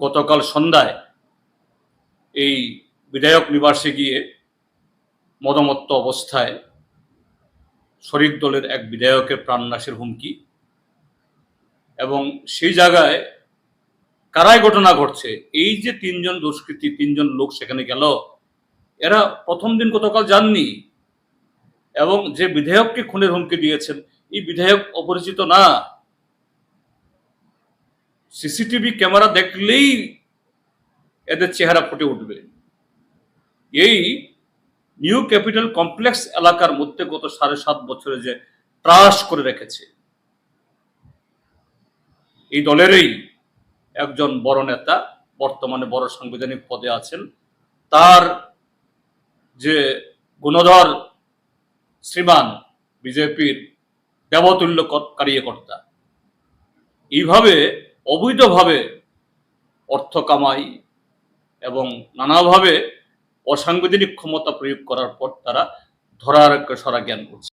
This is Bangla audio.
গতকাল সন্ধ্যায় এই বিধায়ক নিবাসে গিয়ে মদমত্ত অবস্থায় শরিক দলের এক বিধায়কের প্রাণনাশের হুমকি এবং সেই জায়গায় কারাই ঘটনা ঘটছে? এই যে তিনজন দুষ্কৃতী, তিনজন লোক সেখানে গেল, এরা প্রথম দিন গতকাল যাননি এবং যে বিধায়ককে খুনের হুমকি দিয়েছেন, এই বিধায়ক অপরিচিত না। সিসিটিভি ক্যামেরা দেখলেই এদের চেহারা ফুটে উঠবে। এই নিউ ক্যাপিটাল কমপ্লেক্স এলাকার মধ্যে গত সাড়ে সাত বছরে যে ত্রাস করে রেখেছে, এই দলেরই একজন বড় নেতা, বর্তমানে বড় সাংবিধানিক পদে আছেন। তার যে গুণধর শ্রীমান বিজেপির দেবতুল্য কার্যকর্তা, এইভাবে অবৈধভাবে অর্থ কামাই এবং নানাভাবে অসাংবিধানিক ক্ষমতা প্রয়োগ করার পর তারা ধরার সরা জ্ঞান করছে।